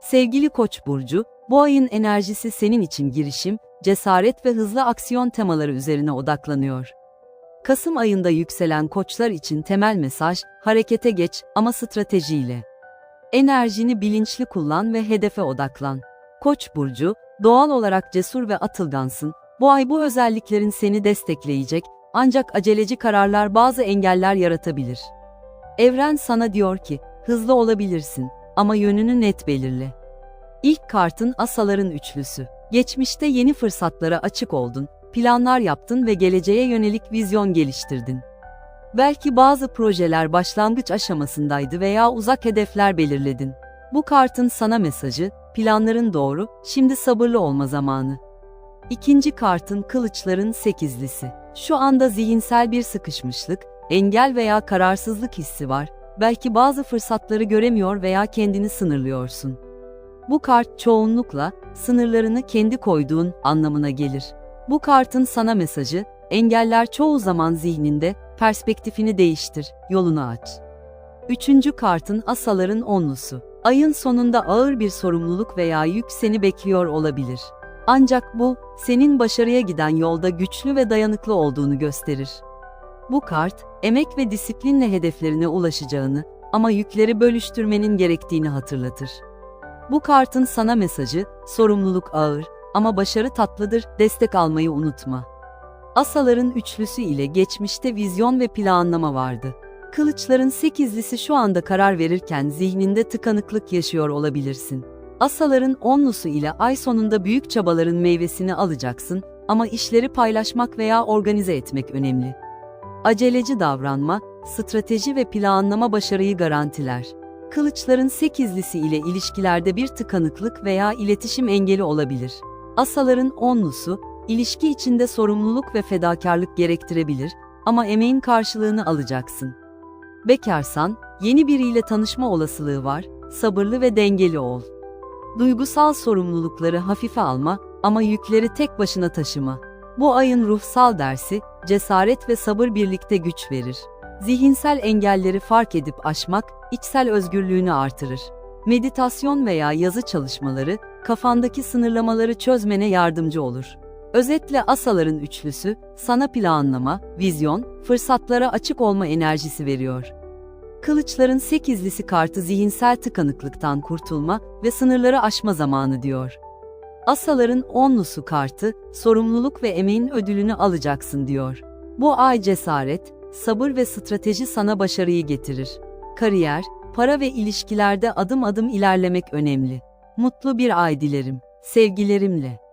Sevgili Koç burcu, bu ayın enerjisi senin için girişim, cesaret ve hızlı aksiyon temaları üzerine odaklanıyor. Kasım ayında yükselen koçlar için temel mesaj, harekete geç ama stratejiyle. Enerjini bilinçli kullan ve hedefe odaklan. Koç burcu, doğal olarak cesur ve atılgansın. Bu ay bu özelliklerin seni destekleyecek, ancak aceleci kararlar bazı engeller yaratabilir. Evren sana diyor ki, hızlı olabilirsin ama yönünü net belirle. İlk kartın asaların üçlüsü. Geçmişte yeni fırsatlara açık oldun, planlar yaptın ve geleceğe yönelik vizyon geliştirdin. Belki bazı projeler başlangıç aşamasındaydı veya uzak hedefler belirledin. Bu kartın sana mesajı, planların doğru, şimdi sabırlı olma zamanı. İkinci kartın kılıçların sekizlisi. Şu anda zihinsel bir sıkışmışlık, engel veya kararsızlık hissi var. Belki bazı fırsatları göremiyor veya kendini sınırlıyorsun. Bu kart çoğunlukla sınırlarını kendi koyduğun anlamına gelir. Bu kartın sana mesajı, engeller çoğu zaman zihninde, perspektifini değiştir, yolunu aç. Üçüncü kartın asaların onlusu. Ayın sonunda ağır bir sorumluluk veya yük seni bekliyor olabilir. Ancak bu, senin başarıya giden yolda güçlü ve dayanıklı olduğunu gösterir. Bu kart, emek ve disiplinle hedeflerine ulaşacağını ama yükleri bölüştürmenin gerektiğini hatırlatır. Bu kartın sana mesajı, sorumluluk ağır ama başarı tatlıdır, destek almayı unutma. Asaların üçlüsü ile geçmişte vizyon ve planlama vardı. Kılıçların sekizlisi şu anda karar verirken zihninde tıkanıklık yaşıyor olabilirsin. Asaların onlusu ile ay sonunda büyük çabaların meyvesini alacaksın ama işleri paylaşmak veya organize etmek önemli. Aceleci davranma, strateji ve planlama başarıyı garantiler. Kılıçların sekizlisi ile ilişkilerde bir tıkanıklık veya iletişim engeli olabilir. Asaların onlusu, ilişki içinde sorumluluk ve fedakarlık gerektirebilir ama emeğin karşılığını alacaksın. Bekarsan, yeni biriyle tanışma olasılığı var, sabırlı ve dengeli ol. Duygusal sorumlulukları hafife alma ama yükleri tek başına taşıma. Bu ayın ruhsal dersi, cesaret ve sabır birlikte güç verir. Zihinsel engelleri fark edip aşmak, içsel özgürlüğünü artırır. Meditasyon veya yazı çalışmaları, kafandaki sınırlamaları çözmene yardımcı olur. Özetle asaların üçlüsü, sana planlama, vizyon, fırsatlara açık olma enerjisi veriyor. Kılıçların sekizlisi kartı zihinsel tıkanıklıktan kurtulma ve sınırları aşma zamanı diyor. Asaların onlusu kartı, sorumluluk ve emeğin ödülünü alacaksın diyor. Bu ay cesaret, sabır ve strateji sana başarıyı getirir. Kariyer, para ve ilişkilerde adım adım ilerlemek önemli. Mutlu bir ay dilerim. Sevgilerimle.